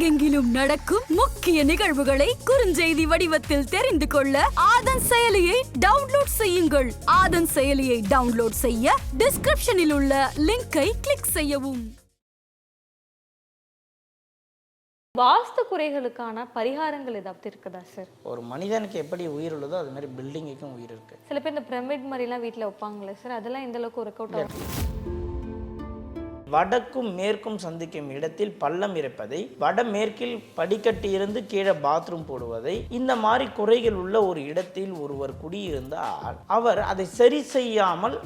உலகெங்கிலும் நடக்கும் முக்கிய நிகழ்வுகளை குறுஞ்செய்தி வடிவத்தில் தெரிந்து கொள்ள ஆதன் செயலியை டவுன்லோட் செய்யுங்கள். ஆதன் செயலியை டவுன்லோட் செய்ய டிஸ்கிரிப்ஷனில் உள்ள லிங்கை கிளிக் செய்யவும். வாஸ்து குறைகளுக்கான பரிகாரங்கள் ஏதாவது இருக்குதா சார் ஒரு மனிதனுக்கு எப்படி உயிர் உள்ளதோ அது மாதிரி பில்டிங்குக்கும் உயிர் இருக்கு. சில பேர் இந்த பிரமிட் மாதிரிலாம் வீட்டில் வைப்பாங்களே சார் அதெல்லாம் எந்த அளவுக்கு ஒர்க் அவுட் ஆகும் வடக்கும் மேற்கும் சந்திக்கும் இடத்தில் பள்ளம் இருப்பதை வடமேற்கில் படிக்கட்டு இருந்து கீழே பாத்ரூம் போடுவதை இந்த மாதிரி குறைகள் உள்ள ஒரு இடத்தில் ஒருவர் குடியிருந்தால் அவர் அதை சரி செய்யாமல்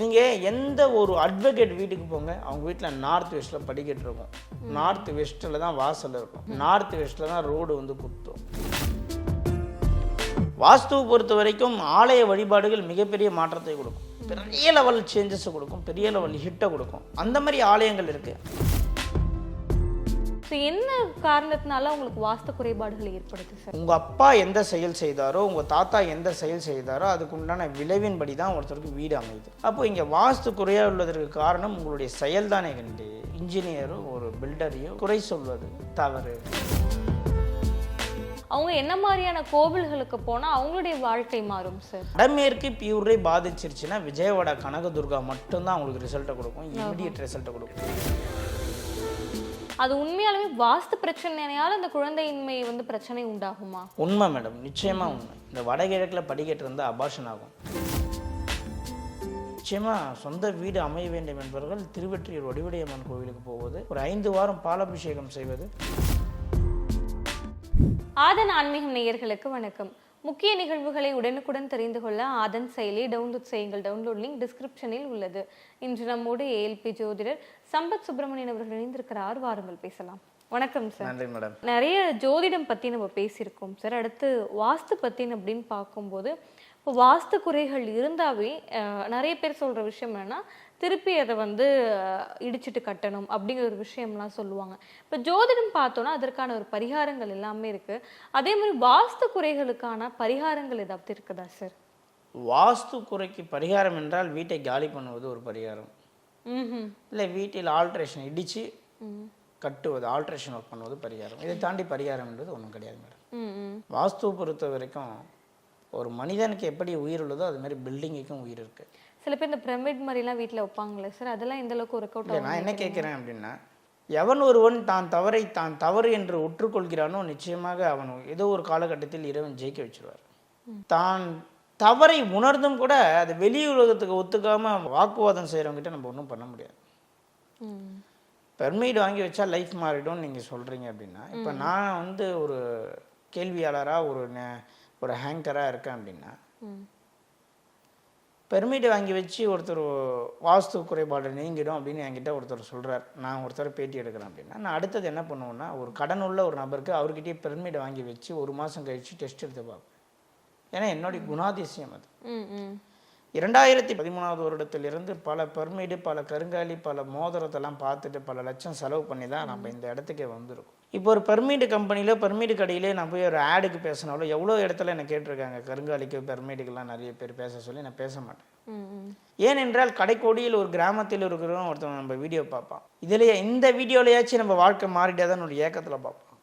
நீங்க எந்த ஒரு அட்வொகேட் வீட்டுக்கு போங்க அவங்க வீட்டில் நார்த் வெஸ்ட்ல படிக்கட்டு இருக்கும். நார்த் வெஸ்ட்ல தான் வாசல் இருக்கும். நார்த் வெஸ்ட்ல தான் ரோடு வந்து குத்தும். வாஸ்துவை பொறுத்த வரைக்கும் ஆலய வழிபாடுகள் மிகப்பெரிய மாற்றத்தை கொடுக்கும். பெரிய லெவல் சேஞ்சஸ் கொடுக்கும் பெரிய லெவல் ஹிட்டை கொடுக்கும். அந்த மாதிரி ஆலயங்கள் இருக்கு. ஸோ என்ன காரணத்தினால உங்களுக்கு வாஸ்து குறைபாடுகள் ஏற்படுது சார் உங்க அப்பா எந்த செயல் செய்தாரோ உங்க தாத்தா எந்த செயல் செய்தாரோ அதுக்கு உண்டான விளைவின்படி தான் ஒருத்தருக்கு வீடு அமையுது. அப்போ இங்க வாஸ்து குறையா உள்ளதற்கு காரணம் உங்களுடைய செயல் தானே கண்டு இன்ஜினியரோ ஒரு பில்டரையோ குறை சொல்வது தவறு. அவங்க என்ன மாதிரியான கோவில்களுக்கு போனால் அவங்களுடைய வாழ்க்கை மாறும் சார் வடமேற்கு பியூரை பாதிச்சிருச்சுன்னா விஜயவாடா கனகதுர்கா மட்டும்தான் அவங்களுக்கு ரிசல்ட்டை கொடுக்கும் இமிடியட் ரிசல்ட்டை கொடுக்கும். அது உண்மையாலுமே வாஸ்து பிரச்சனையால அந்த குழந்தையின்மை வந்து பிரச்சனை உண்டாகுமா? உண்மை மேடம் நிச்சயமா உண்மை. இந்த வடகிழக்கில் படிக்கட்டு இருந்தால் அபாஷன் ஆகும். நிச்சயமா சொந்த வீடு அமைய வேண்டும் என்பவர்கள் திருவெற்றியூர் வடிவடையம்மன் கோவிலுக்கு போவது ஒரு ஐந்து வாரம் பாலாபிஷேகம் செய்வது ஆதன் ஆன்மீகம் நேயர்களுக்கு வணக்கம். முக்கிய நிகழ்வுகளை உடனுக்குடன் தெரிந்து கொள்ள ஆதன் செயலி டவுன்லோட் செய்யுங்கள். டவுன்லோட் லிங்க் டிஸ்கிரிப்ஷனில் உள்ளது. இன்று நம்மோடு ஏஎல்பி ஜோதிடர் சம்பத் சுப்பிரமணியன் அவர்கள் இணைந்திருக்கிறார். வாருங்கள் பேசலாம். வணக்கம் சார். நன்றி மேடம். நிறைய ஜோதிடம் பற்றி நம்ம பேசியிருக்கோம் சார். அடுத்து வாஸ்து பற்றின அப்படின்னு பார்க்கும்போது இப்போ வாஸ்து குறைகள் இருந்தாவே நிறைய பேர் சொல்கிற விஷயம் என்னன்னா திருப்பி அதை வந்து இடிச்சிட்டு கட்டணும் அப்படிங்கிற ஒரு விஷயம்லாம் சொல்லுவாங்க. இப்போ ஜோதிடம் பார்த்தோன்னா அதற்கான ஒரு பரிகாரங்கள் எல்லாமே இருக்குது அதே மாதிரி வாஸ்து குறைகளுக்கான பரிகாரங்கள் ஏதாவது இருக்குதா சார்? வாஸ்து குறைக்கு பரிகாரம் என்றால் வீட்டை காலி பண்ணுவது ஒரு பரிகாரம். இல்லை வீட்டில் ஆல்ட்ரேஷன் இடித்து கட்டுவது ஆல்ட்ரேஷன் ஒர்க் பண்ணுவது பரிகாரம். இதை தாண்டி பரிகாரம் என்றது ஒன்றும் கிடையாது மேடம். வாஸ்துவை பொறுத்த வரைக்கும் ஒரு மனிதனுக்கு எப்படி உயிர் உள்ளதோ அது மாதிரி பில்டிங்குக்கும் உயிர் இருக்குது சில பேர் இந்த பிரமிட் மாதிரிலாம் வீட்டில் வைப்பாங்களே சார்? அதெல்லாம் எந்த அளவுக்கு ஒர்க் அவுட் நான் என்ன கேட்குறேன் அப்படின்னா எவன் ஒருவன் தான் தவறை தான் தவறு என்று ஒற்றுக்கொள்கிறானோ நிச்சயமாக அவன் ஏதோ ஒரு காலகட்டத்தில் இறைவன் ஜெயிக்க வச்சிருவார். தான் தவறை உணர்ந்தும் கூட அது வெளி உலகத்துக்கு ஒத்துக்காம வாக்குவாதம் செய்கிறவங்ககிட்ட நம்ம ஒன்றும் பண்ண முடியாது. பெர்மிட் வாங்கி வச்சா லைஃப் மாறிடும்னு நீங்கள் சொல்கிறீங்க அப்படின்னா இப்போ நான் வந்து ஒரு கேள்வியாளராக ஒரு ஒரு ஹேங்கராக இருக்கேன் அப்படின்னா பெர்மிட் வாங்கி வச்சு ஒருத்தர் வாஸ்து குறைபாடு நீங்கிடும் அப்படின்னு என்கிட்ட ஒருத்தர் சொல்கிறார் நான் ஒருத்தர் பேட்டி எடுக்கிறேன் அப்படின்னா நான் அடுத்தது என்ன பண்ணுவேன்னா ஒரு கடன் உள்ள ஒரு நபருக்கு அவர்கிட்டயே பெர்மிட் வாங்கி வச்சு ஒரு மாதம் கழித்து டெஸ்ட் எடுத்து பார்ப்பேன். ஏன்னா என்னுடைய குணாதிசயம் அது. இரண்டாயிரத்தி பதிமூணாவது வருடத்திலிருந்து பல பெர்மிடு பல கருங்காலி பல மோதிரத்தெல்லாம் பார்த்துட்டு பல லட்சம் செலவு பண்ணி தான் நம்ம இந்த இடத்துக்கே வந்திருக்கோம். இப்போ ஒரு பெர்மிடு கம்பெனியில் பெர்மிடு கடையிலே நான் போய் ஒரு ஆடுக்கு பேசினாலும் எவ்வளோ இடத்துல என்ன கேட்டிருக்காங்க? கருங்காலிக்கு பெர்மிடுக்கெல்லாம் நிறைய பேர் பேச சொல்லி நான் பேச மாட்டேன். ஏனென்றால் கடைக்கோடியில் ஒரு கிராமத்தில் இருக்கிறவன் ஒருத்தன் நம்ம வீடியோ பார்ப்பான். இதுலேயே இந்த வீடியோலையாச்சும் நம்ம வாழ்க்கை மாறிட்டாதான் ஒரு ஏக்கத்தில் பார்ப்பான்.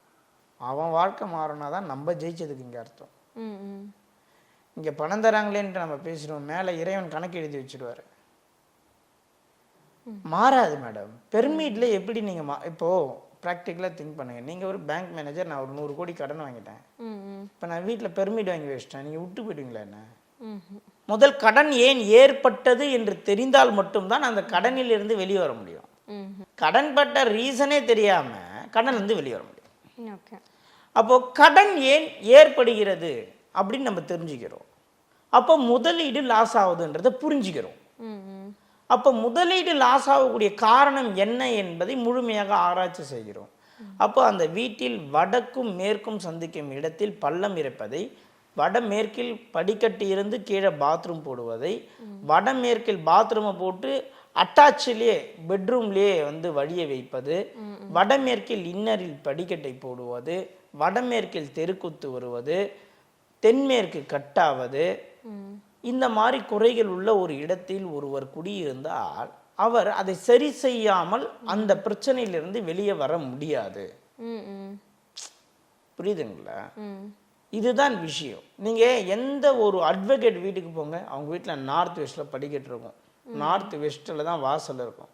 அவன் வாழ்க்கை மாறினா தான் நம்ம ஜெயிச்சதுக்கு இங்கே அர்த்தம். இங்கே பணம் தராங்களேன்ட்டு நம்ம பேசுகிறோம் மேலே இறைவன் கணக்கு எழுதி வச்சுடுவாரு. மாறாது மேடம். பெர்மிட்ல எப்படி நீங்கள் மா இப்போது ப்ராக்டிக்கலாக திங்க் பண்ணுங்கள் நீங்கள் ஒரு பேங்க் மேனேஜர் நான் ஒரு நூறு கோடி கடன் வாங்கிட்டேன். இப்போ நான் வீட்டில் பெர்மிட் வாங்கி வச்சிட்டேன். நீங்கள் விட்டு போயிடுவீங்களா என்ன? முதல் கடன் ஏன் ஏற்பட்டது என்று தெரிந்தால் மட்டும்தான் அந்த கடனில் இருந்து வெளியே வர முடியும். ம் கடன் பட்ட ரீசனே தெரியாமல் கடன்லேருந்து வெளியே வர முடியும். ஓகே. அப்போ கடன் ஏன் ஏற்படுகிறது அப்படின்னு நம்ம தெரிஞ்சுக்கிறோம். அப்போ முதலீடு லாஸ் ஆகுதுன்றதை புரிஞ்சுக்கிறோம். அப்போ முதலீடு லாஸ் ஆகக்கூடிய காரணம் என்ன என்பதை முழுமையாக ஆராய்ச்சி செய்கிறோம். அப்போ அந்த வீட்டில் வடக்கும் மேற்கும் சந்திக்கும் இடத்தில் பள்ளம் இருப்பதை வடமேற்கில் படிக்கட்டு இருந்து கீழே பாத்ரூம் போடுவதை வடமேற்கில் பாத்ரூமை போட்டு அட்டாச்சிலேயே பெட்ரூம்லேயே வந்து வழியை வைப்பது வடமேற்கில் இன்னரில் படிக்கட்டை போடுவது வடமேற்கில் தெருக்குத்து வருவது தென்மேற்கு கட்டாவது இந்த மாதிரி குறைகள் உள்ள ஒரு இடத்தில் ஒருவர் குடியிருந்தால் அவர் அதை சரி செய்யாமல் அந்த பிரச்சனையிலிருந்து வெளியே வர முடியாது. புரியுதுங்களா? இதுதான் விஷயம். நீங்கள் எந்த ஒரு அட்வொகேட் வீட்டுக்கு போங்க அவங்க வீட்டில் நார்த் வெஸ்ட்டில் படிக்கட்டு இருக்கும். நார்த் வெஸ்ட்டில் தான் வாசல் இருக்கும்.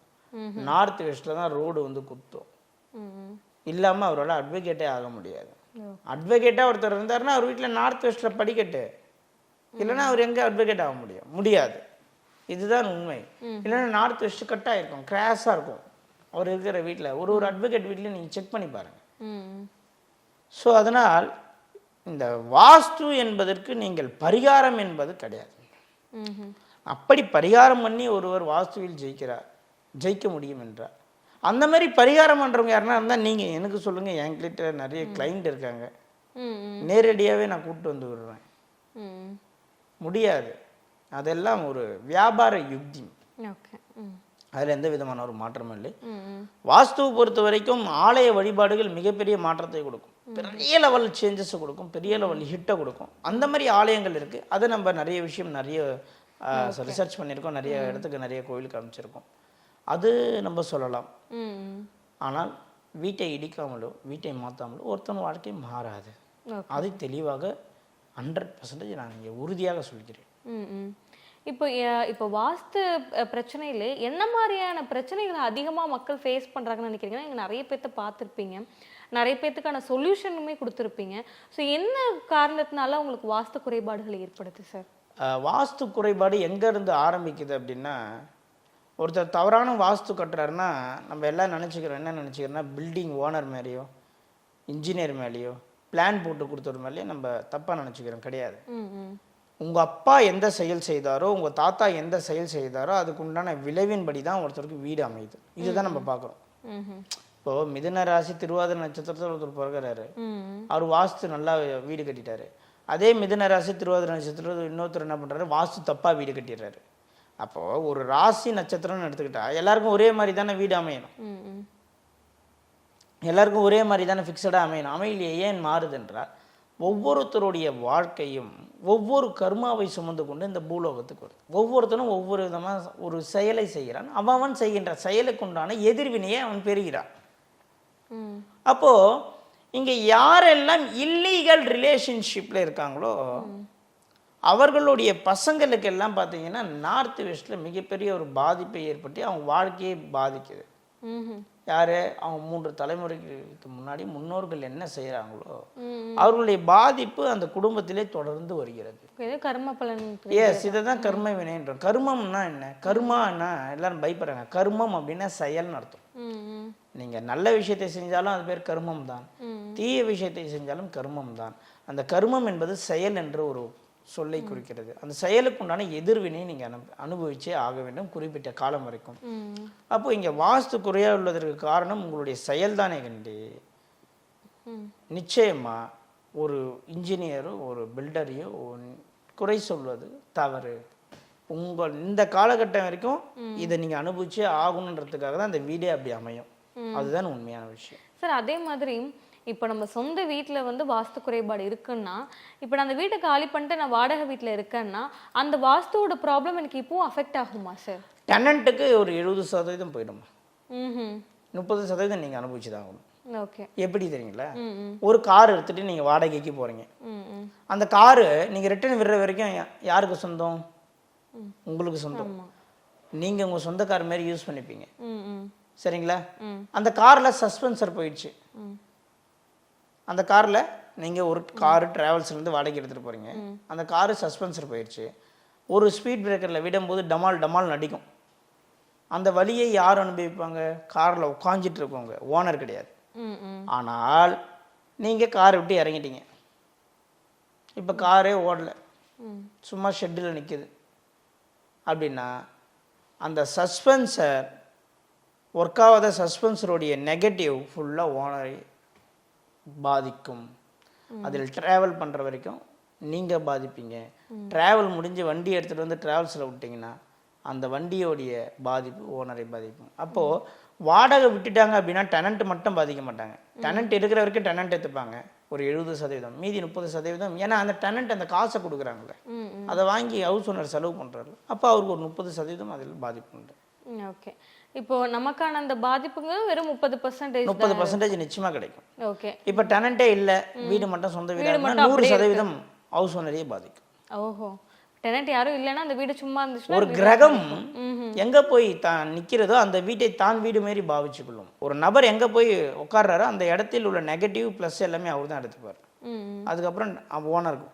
நார்த் வெஸ்ட்டில் தான் ரோடு வந்து குத்தும். இல்லாமல் அவரோட அட்வொகேட்டே ஆக முடியாது. அட்வொகேட்டாக ஒருத்தர் இருந்தாருன்னா அவர் வீட்டில் நார்த் வெஸ்ட்டில் படிக்கட்டு. இல்லைன்னா அவர் எங்கே அட்வொகேட் ஆக முடியும்? முடியாது. இதுதான் உண்மை. இல்லைன்னா நார்த் வெஸ்ட் கட்டாக இருக்கும் கிராஸாக இருக்கும். அவர் இருக்கிற வீட்டில் ஒரு ஒரு அட்வொகேட் வீட்லையும் நீங்கள் செக் பண்ணி பாருங்கள் ஸோ அதனால் இந்த வாஸ்து என்பதற்கு நீங்கள் பரிகாரம் என்பது கிடையாது. அப்படி பரிகாரம் பண்ணி ஒருவர் வாஸ்துவில் ஜெயிக்கிறார் ஜெயிக்க முடியும் என்றார். அந்த மாதிரி பரிகாரம் பண்ணுறவங்க யாருன்னா இருந்தால் நீங்கள் எனக்கு சொல்லுங்கள் என்கிட்ட நிறைய கிளைண்ட் இருக்காங்க. நேரடியாகவே நான் கூப்பிட்டு வந்து விடுவேன் ம். முடியாது. அதெல்லாம் ஒரு வியாபார யுக்தி. அதில் எந்த விதமான ஒரு மாற்றமும் இல்லை. வாஸ்துவை பொறுத்த வரைக்கும் ஆலய வழிபாடுகள் மிகப்பெரிய மாற்றத்தை கொடுக்கும். பெரிய லெவல் சேஞ்சஸை கொடுக்கும் பெரிய லெவல் ஹிட்டை கொடுக்கும். அந்த மாதிரி ஆலயங்கள் இருக்குது அதை நம்ம நிறைய விஷயம் நிறைய ரிசர்ச் பண்ணியிருக்கோம். நிறைய இடத்துக்கு நிறைய கோயிலுக்கு அமைச்சிருக்கோம் அது நம்ம சொல்லலாம். ஆனால் வீட்டை இடிக்காமலோ வீட்டை மாற்றாமலோ ஒருத்தன் வாழ்க்கை மாறாது. அதை தெளிவாக ஹண்ட்ரட் பர்சன்டேஜ் நான் இங்கே உறுதியாக சொல்கிறேன். இப்போ இப்போ வாஸ்து பிரச்சனையிலே என்ன மாதிரியான பிரச்சனைகளை அதிகமாக மக்கள் ஃபேஸ் பண்ணுறாங்கன்னு நினைக்கிறீங்கன்னா நீங்கள் நிறைய பேர்த்த பார்த்துருப்பீங்க. நிறைய பேர்த்துக்கான சொல்யூஷனுமே கொடுத்துருப்பீங்க. ஸோ என்ன காரணத்தினால உங்களுக்கு வாஸ்து குறைபாடுகள் ஏற்படுது சார்? வாஸ்து குறைபாடு எங்கேருந்து ஆரம்பிக்குது அப்படின்னா ஒருத்தர் தவறான வாஸ்து கட்டுறாருன்னா நம்ம எல்லாம் நினச்சிக்கிறோம் என்ன நினச்சிக்கிறோன்னா பில்டிங் ஓனர் மேலேயோ இன்ஜினியர் மேலேயோ பிளான் போட்டு கொடுத்தவர் மேலேயோ நம்ம தப்பாக நினச்சிக்கிறோம் கிடையாது. உங்கள் அப்பா எந்த செயல் செய்தாரோ உங்கள் தாத்தா எந்த செயல் செய்தாரோ அதுக்கு உண்டான விளைவின்படி தான் ஒருத்தருக்கு வீடு அமையுது. இதுதான் நம்ம பார்க்குறோம். இப்போது மிதுன ராசி திருவாதிரை நட்சத்திரத்தில் ஒருத்தர் பிறகுறாரு அவர் வாஸ்து நல்லா வீடு கட்டிட்டாரு. அதே மிதுன ராசி திருவாதிரை நட்சத்திரத்தில் இன்னொருத்தர் என்ன பண்ணுறாரு வாஸ்து தப்பாக வீடு கட்டிடுறாரு. அப்போது ஒரு ராசி நட்சத்திரம்னு எடுத்துக்கிட்டா எல்லாருக்கும் ஒரே மாதிரி தானே வீடு அமையணும். எல்லாருக்கும் ஒரே மாதிரி தானே ஃபிக்ஸடாக அமையணும். அமையிலேயே ஏன் மாறுதுன்றால் ஒவ்வொருத்தருடைய வாழ்க்கையும் ஒவ்வொரு கர்மாவை சுமந்து கொண்டு இந்த பூலோகத்துக்கு வருது. ஒவ்வொருத்தனும் ஒவ்வொரு விதமாக ஒரு செயலை செய்கிறான். அவன் அவன் செய்கின்ற செயலுக்கு உண்டான எதிர்வினையை அவன் பெறுகிறான். ம். அப்போ இங்க யாரெல்லாம் இல்லீகல் ரிலேஷன்ஷிப்ல இருக்காங்களோ அவர்களுடைய பசங்களுக்கு எல்லாம் பார்த்தீங்கன்னா நார்த் வெஸ்ட்ல மிகப்பெரிய ஒரு பாதிப்பை ஏற்பட்டு அவங்க வாழ்க்கையை பாதிக்குது. யாரு? அவங்க மூன்று தலைமுறைக்கு முன்னாடி முன்னோர்கள் என்ன செய்கிறாங்களோ அவர்களுடைய பாதிப்பு அந்த குடும்பத்திலே தொடர்ந்து வருகிறது. கர்ம பலன். எஸ் இதை தான் கர்ம வினைன்றோம் கர்மம்னா என்ன? கர்மான்னா எல்லாரும் பயப்படுறாங்க. கர்மம் அப்படின்னா செயல்னு அர்த்தம். ம் ம் நீங்க நல்ல விஷயத்தை செஞ்சாலும் அது பேர் கர்மம் தான். தீய விஷயத்தை செஞ்சாலும் கர்மம் தான் அந்த கர்மம் என்பது செயல் என்ற ஒரு சொல்லை குறிக்கிறது. அந்த செயலுக்கு உண்டான எதிர்வினை நீங்க அனு அனுபவிச்சே ஆக வேண்டும் குறிப்பிட்ட காலம் வரைக்கும். அப்போ இங்க வாஸ்து குறையா உள்ளதற்கு காரணம் உங்களுடைய செயல்தானே கண்டி. ம். நிச்சயமா ஒரு இன்ஜினியரோ ஒரு பில்டரையோ குறை சொல்வது தவறு. உங்கள் இந்த காலகட்டம் வரைக்கும் இதை நீங்க அனுபவிச்சே ஆகணுன்றதுக்காக தான் அந்த வீடே அப்படி அமையும். அதுதான் உண்மையான விஷயம். சார் அதே மாதிரி இப்போ நம்ம சொந்த வீட்டில் வந்து வாஸ்து குறைபாடு இருக்குன்னா இப்போ நான் அந்த வீட்டை காலி பண்ணிட்டு நான் வாடகை வீட்டில் இருக்கேன்னா அந்த வாஸ்துவோட ப்ராப்ளம் எனக்கு இப்போவும் அஃபெக்ட் ஆகுமா சார் டெனண்ட்டுக்கு ஒரு எழுபது சதவீதம் போயிடுமா. முப்பது சதவீதம் நீங்கள் அனுபவிச்சு தான் ஆகணும். ஓகே. எப்படி தெரியுங்களா? ஒரு கார் எடுத்துட்டு நீங்கள் வாடகைக்கு போகிறீங்க அந்த காரு நீங்கள் ரிட்டர்ன் விடுற வரைக்கும் யாருக்கு சொந்தம்? உங்களுக்கு சொந்தம். நீங்கள் உங்கள் சொந்த கார் மாதிரி யூஸ் பண்ணிப்பீங்க. சரிங்களா. அந்த காரில் சஸ்பென்சர் போயிடுச்சு. அந்த காரில் நீங்கள் ஒரு காரு ட்ராவல்ஸ்லேருந்து வாடகை எடுத்துகிட்டு போகிறீங்க அந்த காரு சஸ்பென்சர் போயிடுச்சு ஒரு ஸ்பீட் பிரேக்கரில் விடும்போது டமால் டமால் நடிக்கும். அந்த வலியை யார் அனுபவிப்பாங்க? காரில் உட்காந்துட்டு இருக்கவங்க. ஓனர் கிடையாது. ஆனால் நீங்கள் காரை விட்டு இறங்கிட்டீங்க. இப்போ காரே ஓடல. சும்மா ஷெட்டில் நிற்கிது அப்படின்னா அந்த சஸ்பென்சர் ஒர்க் ஆகாத சஸ்பென்சருடைய நெகட்டிவ் ஃபுல்லாக ஓனரை பாதிக்கும். அதில் ட்ராவல் பண்ணுற வரைக்கும் நீங்கள் பாதிப்பீங்க. ட்ராவல் முடிஞ்சு வண்டி எடுத்துகிட்டு வந்து ட்ராவல்ஸில் விட்டிங்கன்னா அந்த வண்டியோடைய பாதிப்பு ஓனரை பாதிக்கும். அப்போது வாடகை விட்டுட்டாங்க அப்படின்னா டெனண்ட் மட்டும் பாதிக்க மாட்டாங்க. டெனண்ட் இருக்கிற வரைக்கும் டெனண்ட் எடுத்துப்பாங்க ஒரு எழுபது சதவீதம் மீதி முப்பது சதவீதம். ஏன்னா அந்த டெனண்ட் அந்த காசை கொடுக்குறாங்களே ம் அதை வாங்கி ஹவுஸ் ஓனர் செலவு பண்ணுறாரு அப்போ அவருக்கு ஒரு முப்பது சதவீதம் அதில் பாதிப்பு உண்டு. ஓகே. இப்போ நமக்கான அந்த பாதிப்புங்க வெறும் முப்பது பர்சன்டேஜ் முப்பது பர்சன்டேஜ் நிச்சயமா கிடைக்கும். ஓகே. இப்போ டெனண்டே இல்லை வீடு மட்டும் சொந்த வீடு மட்டும் நூறு சதவீதம் ஹவுஸ் ஓனரையே பாதிக்கும். ஓஹோ. டெனன்ட் யாரும் இல்லைன்னா அந்த வீடு சும்மா இருந்துச்சுன்னா ஒரு கிரகம் எங்க போய் தான் நிக்கிறதோ அந்த வீட்டை தான் வீடு மாரி பாவிச்சுக்கொள்ளும் ஒரு நபர் எங்க போய் உட்கார்றாரோ அந்த இடத்தில் உள்ள நெகட்டிவ் ப்ளஸ் எல்லாமே அவர் தான் எடுத்துப்பார் அதுக்கப்புறம் ஓனருக்கு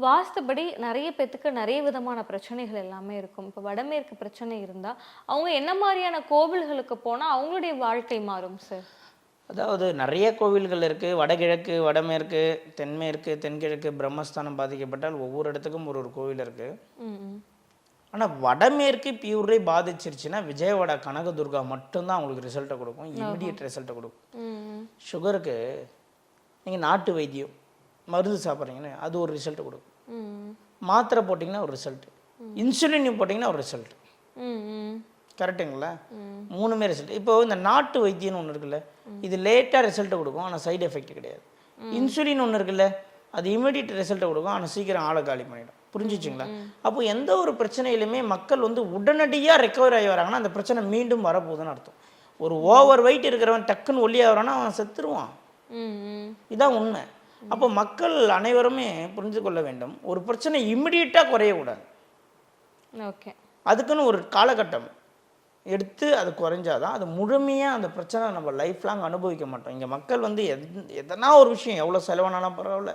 வாஸ்துபடி நிறைய பேத்துக்கு நிறைய விதமான பிரச்சனைகள் எல்லாமே இருக்கும். இப்போ வடமேற்கு பிரச்சனை இருந்தா அவங்க என்ன மாதிரியான கோவில்களுக்கு போனா அவங்களுடைய வாழ்க்கை மாறும் சார்? அதாவது நிறைய கோவில்கள் இருக்கு. வடகிழக்கு வடமேற்கு தென்மேற்கு தென்கிழக்கு பிரம்மஸ்தானம் பாதிக்கப்பட்டால் ஒவ்வொரு இடத்துக்கும் ஒரு ஒரு கோவில் இருக்கு. ம் ம். ஆனா வடமேற்கு பியூரை பாதிச்சிருச்சுன்னா விஜயவாடா கனகதுர்கா மட்டும்தான் அவங்களுக்கு ரிசல்ட்டை கொடுக்கும். இமிடியட் ரிசல்ட்டை கொடுக்கும். சுகருக்கு நீங்க நாட்டு வைத்தியம். மருந்து சாப்பிட்றீங்கன்னு அது ஒரு ரிசல்ட் கொடுக்கும். மாத்திரை போட்டிங்கன்னா ஒரு ரிசல்ட் இன்சுலின் போட்டிங்கன்னா ஒரு ரிசல்ட் கரெக்டுங்களா மூணுமே ரிசல்ட் இப்போ இந்த நாட்டு வைத்தியம்னு ஒன்று இருக்குல்ல இது லேட்டாக ரிசல்ட்டை கொடுக்கும் ஆனால் சைடு எஃபெக்ட் கிடையாது. இன்சுலின் ஒன்று இருக்குல்ல அது இமிடியட் ரிசல்ட்டை கொடுக்கும் ஆனால் சீக்கிரம் ஆளை காலி பண்ணிடும். புரிஞ்சிச்சுங்களா? அப்போ எந்த ஒரு பிரச்சனையிலுமே மக்கள் வந்து உடனடியாக ரெக்கவர் ஆகி வராங்கன்னா அந்த பிரச்சனை மீண்டும் வரப்போகுதுன்னு அர்த்தம். ஒரு ஓவர் வெயிட் இருக்கிறவன் டக்குன்னு ஒல்லியாக வரான்னா அவன் செத்துருவான். இதான் உண்மை. அப்போ மக்கள் அனைவருமே புரிந்து கொள்ள வேண்டும். ஒரு பிரச்சனை இமிடியட்டாக குறையக்கூடாது. ஓகே. அதுக்குன்னு ஒரு காலகட்டம். எடுத்து அது குறைஞ்சாதான் அது முழுமையாக அந்த பிரச்சனை நம்ம லைஃப் லாங் அனுபவிக்க மாட்டோம். இங்கே மக்கள் வந்து எத் எதனா ஒரு விஷயம் எவ்வளோ செலவானாலும் பரவாயில்ல.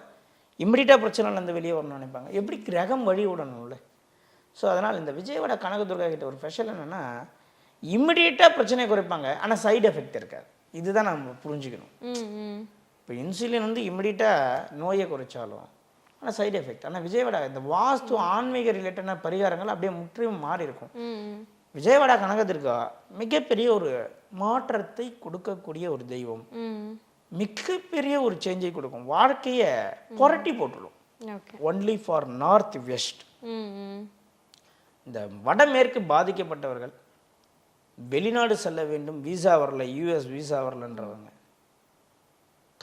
இம்மிடியட்டாக பிரச்சனைலேருந்து வெளியே வரணும்னு நினைப்பாங்க. எப்படி கிரகம் வழி விடணும்ல? ஸோ அதனால் இந்த விஜயவாட கனகதுர்கா கிட்ட ஒரு ஸ்பெஷல் என்னென்னா இம்மிடியட்டாக பிரச்சனையை குறைப்பாங்க. ஆனால் சைடு எஃபெக்ட் இருக்காது. இதுதான் நம்ம புரிஞ்சுக்கணும். இப்போ இன்சுலின் வந்து இம்மிடியட்டாக நோயை குறைச்சாலும் ஆனால் சைடு எஃபெக்ட் ஆனால் விஜயவாடா இந்த வாஸ்து ஆன்மீக ரிலேட்டடான பரிகாரங்கள் அப்படியே முற்றிலும் மாறி இருக்கும். விஜயவாடா கனகத்திற்கா மிகப்பெரிய ஒரு மாற்றத்தை கொடுக்கக்கூடிய ஒரு தெய்வம். மிகப்பெரிய ஒரு சேஞ்சை கொடுக்கும். வாழ்க்கையை புரட்டி போட்டுடும் ஒன்லி ஃபார் நார்த் வெஸ்ட் இந்த வடமேற்கு பாதிக்கப்பட்டவர்கள் வெளிநாடு செல்ல வேண்டும் விசா வரல யூஎஸ் விசா வரலன்றவங்க.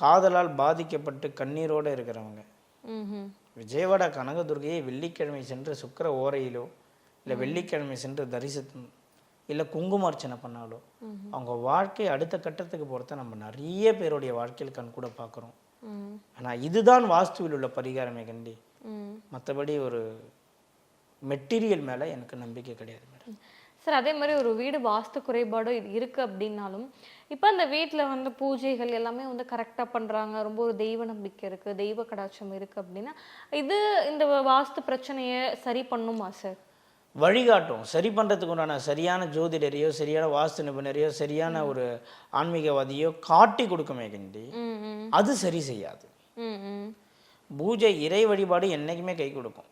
காதலால் பாதிக்கப்பட்டு கண்ணீரோடு இருக்கிறவங்க. விஜயவாடா கனகதுர்கையை வெள்ளிக்கிழமை சென்று சுக்கிர ஓரையிலோ இல்லை வெள்ளிக்கிழமை சென்று தரிசனம் இல்லை குங்குமார்ச்சனை பண்ணாலோ அவங்க வாழ்க்கை அடுத்த கட்டத்துக்கு போகிறத நம்ம நிறைய பேருடைய வாழ்க்கையில் கண் கூட பார்க்குறோம். ஆனால் இதுதான் வாஸ்துவில் உள்ள பரிகாரமே கண்டி. மற்றபடி ஒரு மெட்டீரியல் மேலே எனக்கு நம்பிக்கை கிடையாது மேடம். சார் அதே மாதிரி ஒரு வீடு வாஸ்து குறைபாடு இது இருக்கு அப்படின்னாலும் இப்போ அந்த வீட்டில் வந்து பூஜைகள் எல்லாமே வந்து கரெக்டாக பண்ணுறாங்க ரொம்ப ஒரு தெய்வ நம்பிக்கை இருக்கு தெய்வ கடாட்சம் இருக்கு அப்படின்னா இது இந்த வாஸ்து பிரச்சனையை சரி பண்ணுமா சார்? வழிகாட்டும். சரி பண்ணுறதுக்கு உண்டான சரியான ஜோதிடரையோ சரியான வாஸ்து நிபுணரையோ சரியான ஒரு ஆன்மீகவாதியோ காட்டி கொடுக்குமே கண்டி அது சரி செய்யாது. பூஜை இறை வழிபாடு என்றைக்குமே கை கொடுக்கும்.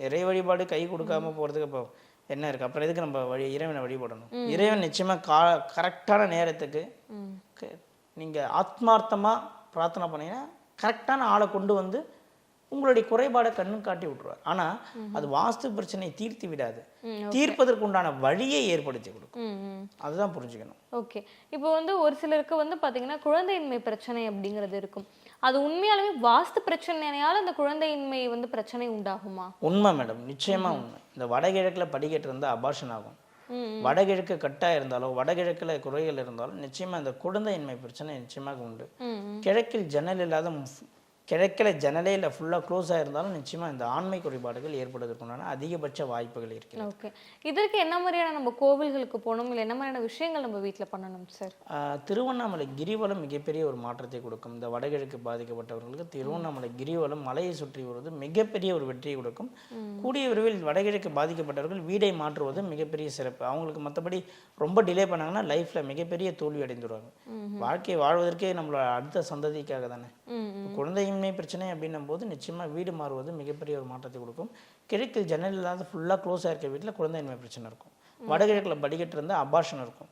இறை வழிபாடு கை கொடுக்காம போகிறதுக்கு இப்போ என்ன இருக்குது அப்புறம் எதுக்கு நம்ம வழி இறைவனை வழிபடணும்? இறைவன் நிச்சயமாக கா கரெக்டான நேரத்துக்கு ம். நீங்கள் ஆத்மார்த்தமாக பிரார்த்தனை பண்ணீங்கன்னா கரெக்டான ஆளை கொண்டு வந்து உங்களுடைய குறைபாடை கண்ணு காட்டி விட்டுருவார். ஆனால் அது வாஸ்து பிரச்சனையை தீர்த்து விடாது. தீர்ப்பதற்கு உண்டான வழியை ஏற்படுத்தி கொடுக்கும். அதுதான் புரிஞ்சுக்கணும். ஓகே. இப்போ வந்து ஒரு சிலருக்கு வந்து பாத்தீங்கன்னா குழந்தையின்மை பிரச்சனை அப்படிங்கிறது இருக்கும். அது உண்மையாலுமே வாஸ்து பிரச்சனையால அந்த குழந்தையின்மை வந்து பிரச்சனை உண்டாகுமா? உண்மை மேடம் நிச்சயமாக உண்மை. இந்த வடகிழக்கில் படிக்கட்டு இருந்தால் அபார்ஷன் ஆகும். வடகிழக்கு கட்டாக இருந்தாலோ வடகிழக்கில் குறைகள் இருந்தாலும் நிச்சயமாக இந்த குழந்தையின்மை பிரச்சனை நிச்சயமாக உண்டு. கிழக்கில் ஜன்னல் இல்லாத கிழக்கில் ஜன்னலே இல்லை ஃபுல்லாக க்ளோஸாக இருந்தாலும் நிச்சயமாக இந்த ஆண்மை குறைபாடுகள் ஏற்படுவதற்குண்டான அதிகபட்ச வாய்ப்புகள் இருக்கு ஓகே இதற்கு என்ன மாதிரியான நம்ம கோவில்களுக்கு போகணும்? இல்லை என்ன மாதிரியான விஷயங்கள் நம்ம வீட்டில் பண்ணணும் சார் திருவண்ணாமலை கிரிவலம் மிகப்பெரிய ஒரு மாற்றத்தை கொடுக்கும். இந்த வடகிழக்கு பாதிக்கப்பட்டவர்களுக்கு திருவண்ணாமலை கிரிவலம் மலையை சுற்றி வருவது மிகப்பெரிய ஒரு வெற்றியை கொடுக்கும். கூடிய விரைவில் வடகிழக்கு பாதிக்கப்பட்டவர்கள் வீடை மாற்றுவது மிகப்பெரிய சிறப்பு. அவங்களுக்கு மற்றபடி ரொம்ப டிலே பண்ணாங்கன்னா லைஃப்பில் மிகப்பெரிய தோல்வி அடைந்துருவாங்க வாழ்க்கை வாழ்வதற்கே நம்மளோட அடுத்த சந்ததிக்காக தானே. ம் குழந்தையின்மை பிரச்சனை அப்படின்னும் போது நிச்சயமாக வீடு மாறுவது மிகப்பெரிய ஒரு மாற்றத்தை கொடுக்கும். கிழக்கில் ஜன்னல் இல்லாத ஃபுல்லாக க்ளோஸாக இருக்க வீட்டில் குழந்தையின்மை பிரச்சனை இருக்கும். வடகிழக்கில் படிக்கட்டு இருந்தால் அபார்ஷன் இருக்கும்.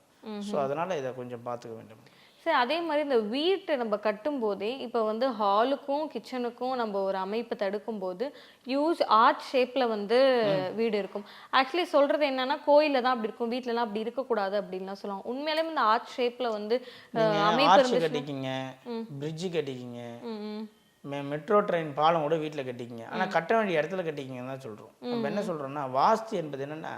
ஸோ அதனால் இதை கொஞ்சம் பார்த்துக்க வேண்டும். சார் அதே மாதிரி இந்த வீட்டை நம்ம கட்டும் போதே இப்போ வந்து ஹாலுக்கும் கிச்சனுக்கும் நம்ம ஒரு அமைப்பு தடுக்கும் போது யூஸ் ஆர்ட் ஷேப்ல வந்து வீடு இருக்கும். ஆக்சுவலி சொல்றது என்னன்னா கோயில்ல தான் அப்படி இருக்கும் வீட்ல எல்லாம் அப்படி இருக்கக்கூடாது அப்படின்லாம் சொல்லுவாங்க. உண்மையிலேயே இந்த ஆர்ட் ஷேப்ல வந்து அமைப்பு கட்டிக்கிங்க பிரிட்ஜு கட்டிக்கிங்க. மெட்ரோ ட்ரெயின் பாலம் கூட வீட்டில் கட்டிக்கிங்க. ஆனால் கட்ட வேண்டிய இடத்துல கட்டிக்கிங்கன்னு தான் சொல்கிறோம் நம்ம என்ன சொல்கிறோம்னா வாஸ்து என்பது என்னென்னா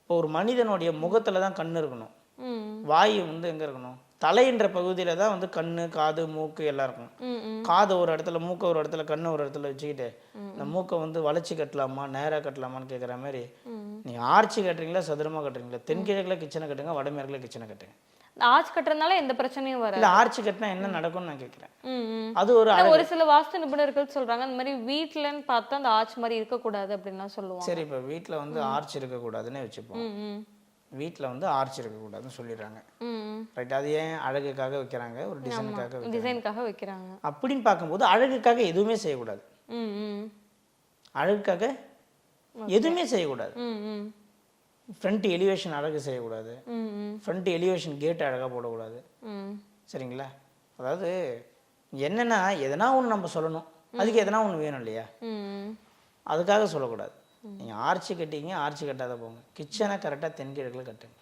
இப்போ ஒரு மனிதனுடைய முகத்துல தான் கண்ணு இருக்கணும். ம். வாய் வந்து எங்க இருக்கணும்? தலைன்ற பகுதியில தான் வந்து கண்ணு காது மூக்கு எல்லாம் இருக்கும் ம் ம். காது ஒரு இடத்துல மூக்கை ஒரு இடத்துல கண்ணு ஒரு இடத்துல வச்சுக்கிட்டு இந்த மூக்கை வந்து வளைச்சி கட்டலாமா நேரா கட்டலாமான்னு கேட்குற மாதிரி நீங்க ஆர்ச்சி கட்டுறீங்களா சதுரமா கட்டுறீங்களா? தென்கிழக்குல கிச்சனை கட்டுங்க வடமேற்குல கிச்சனை கட்டுங்க. ஆர்ச் கட்டுறதுனால எந்த பிரச்சனையும் வராது. ஆர்ச்சி கட்டினா என்ன நடக்கும்னு நான் கேட்குறேன் அது ஒரு ஒரு சில வாஸ்து நிபுணர்கள் சொல்றாங்க அந்த மாதிரி வீட்லன்னு பார்த்தா அந்த ஆர்ச் மாதிரி இருக்கக்கூடாது அப்படின்லாம் சொல்லுவாங்க. சரி இப்போ வீட்டில் வந்து ஆர்ச் இருக்கக்கூடாதுன்னு வச்சுப்போம். வீட்டில் வந்து ஆர்ச் இருக்கக்கூடாதுன்னு சொல்லிடுறாங்க. ரைட் அது ஏன் அழகுக்காக வைக்கிறாங்க? ஒரு டிசைனுக்காக டிசைனுக்காக வைக்கிறாங்க. அப்படின்னு பார்க்கும்போது அழகுக்காக எதுவுமே செய்யக்கூடாது. அழகுக்காக எதுவுமே செய்யக்கூடாது. ஃப்ரண்ட் எலிவேஷன் அழகு செய்யக்கூடாது. ஃப்ரண்ட் எலிவேஷன் கேட் அழகாக போடக்கூடாது. சரிங்களா? அதாவது என்னன்னா எதனா ஒன்று நம்ம சொல்லணும். அதுக்கு எதனா ஒன்று வேணும் இல்லையா? அதுக்காக சொல்லக்கூடாது. நீங்கள் ஆர்ச்சி கட்டிங்க ஆர்ச்சி கட்டாத போங்க. கிச்சனை கரெக்டாக தென்கிழக்கில் கட்டுங்க.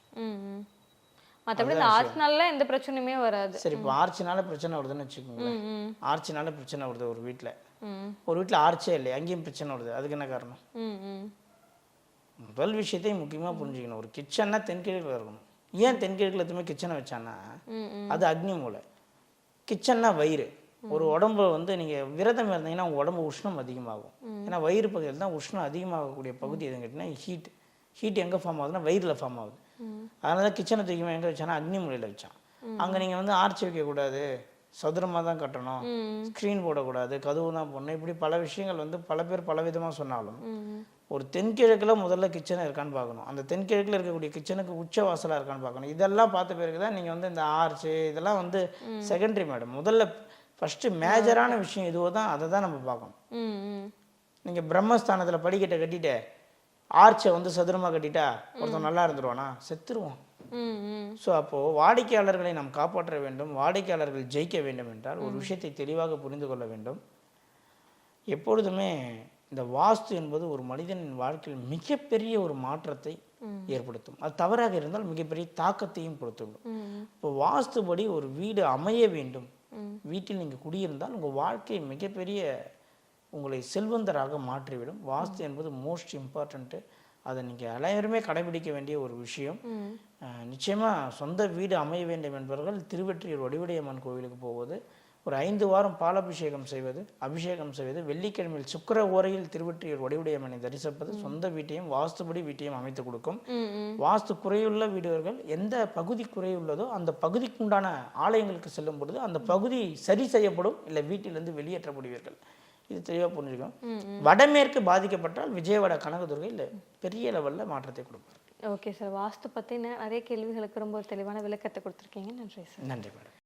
மற்றபடி இந்த ஆர்ச்னால எந்த பிரச்சனையுமே வராது. சரி இப்போ ஆர்ச்சினால பிரச்சனை வருதுன்னு வச்சுக்கோங்களேன். ஆர்ச்சினால பிரச்சனை வருது ஒரு வீட்டில் ஒரு வீட்டில் ஆர்ச்சே இல்லை அங்கேயும் பிரச்சனை வருது. அதுக்கு என்ன காரணம்? முதல் விஷயத்தையும் முக்கியமாக புரிஞ்சுக்கணும். ஒரு கிச்சன்னா தென்கிழக்கில் இருக்கணும். ஏன் தென்கிழக்கில் எதுவுமே கிச்சனை வச்சான்னா அது அக்னி மூலை கிச்சன்னா வயிறு. ஒரு உடம்பு வந்து நீங்கள் விரதம் இருந்தீங்கன்னா உங்கள் உடம்பு உஷ்ணம் அதிகமாகும். ஏன்னா வயிறு பகுதியில் தான் உஷ்ணம் அதிகமாகக்கூடிய பகுதி எதுன்னு கேட்டிங்கன்னா ஹீட் ஹீட் எங்கே ஃபார்ம் ஆகுதுன்னா வயிறில் ஃபார்ம் ஆகுது. அதனால தான் கிச்சனை தூக்கி எங்கே வச்சானா அக்னி மூலையில் வச்சான். அங்கே நீங்கள் வந்து ஆர்ச்சி வைக்கக்கூடாது. சதுரமாக தான் கட்டணும். ஸ்க்ரீன் போடக்கூடாது. கதவு தான் போடணும். இப்படி பல விஷயங்கள் வந்து பல பேர் பல விதமாக சொன்னாலும் ஒரு தென்கிழக்கில் முதல்ல கிச்சனை இருக்கான்னு பார்க்கணும். அந்த தென்கிழக்கில் இருக்கக்கூடிய கிச்சனுக்கு உச்ச வாசலாக இருக்கான்னு பார்க்கணும். இதெல்லாம் பார்த்த பிறகு தான் நீங்கள் வந்து இந்த ஆர்ச்சு இதெல்லாம் வந்து செகண்டரி மேடம் முதல்ல ஃபஸ்ட்டு மேஜரான விஷயம் இதுவோ தான் அதை தான் நம்ம பார்க்கணும். நீங்கள் பிரம்மஸ்தானத்தில் படிக்கட்டை கட்டிட்டு ஆர்ச்சை வந்து சதுரமாக கட்டிட்டா ஒருத்தன் நல்லா இருந்துருவானா? செத்துருவான். ஸோ அப்போது வாடிக்கையாளர்களை நாம் காப்பாற்ற வேண்டும். வாடிக்கையாளர்கள் ஜெயிக்க வேண்டும் என்றால் ஒரு விஷயத்தை தெளிவாக புரிந்து கொள்ள வேண்டும். எப்பொழுதுமே இந்த வாஸ்து என்பது ஒரு மனிதனின் வாழ்க்கையில் மிகப்பெரிய ஒரு மாற்றத்தை ஏற்படுத்தும். அது தவறாக இருந்தால் மிகப்பெரிய தாக்கத்தையும் கொடுத்துவிடும் இப்போ வாஸ்துபடி ஒரு வீடு அமைய வேண்டும். வீட்டில் நீங்கள் குடியிருந்தால் உங்கள் வாழ்க்கை மிகப்பெரிய உங்களை செல்வந்தராக மாற்றிவிடும். வாஸ்து என்பது மோஸ்ட் இம்பார்ட்டண்ட்டு அதை நீங்கள் அனைவருமே கடைபிடிக்க வேண்டிய ஒரு விஷயம். அஹ், நிச்சயமா சொந்த வீடு அமைய வேண்டும் என்பவர்கள் திருவெற்றியூர் வடிவுடையம்மன் கோவிலுக்கு போவது ஒரு ஐந்து வாரம் பாலாபிஷேகம் செய்வது அபிஷேகம் செய்வது வெள்ளிக்கிழமையில் சுக்கிர ஓரையில் திருவெற்றியூர் வடிவுடையம்மனை தரிசிப்பது சொந்த வீட்டையும் வாஸ்துபடி வீட்டையும் அமைத்து கொடுக்கும். வாஸ்து குறையுள்ள வீடுகள் எந்த பகுதி குறையுள்ளதோ அந்த பகுதிக்குண்டான ஆலயங்களுக்கு செல்லும் பொழுது அந்த பகுதி சரி செய்யப்படும் இல்லை வீட்டிலிருந்து வெளியேற்றப்படுவீர்கள். இது தெளிவாக புரிஞ்சுக்கணும் வடமேற்கு பாதிக்கப்பட்டால் விஜயவாடா கனகதுர்கை இல்லை பெரிய லெவலில் மாற்றத்தை கொடுப்பார். ஓகே சார் வாஸ்து பற்றின நிறைய கேள்விகளுக்கு ரொம்ப தெளிவான விளக்கத்தை கொடுத்துருக்கீங்க. நன்றி சார். நன்றி மேடம்.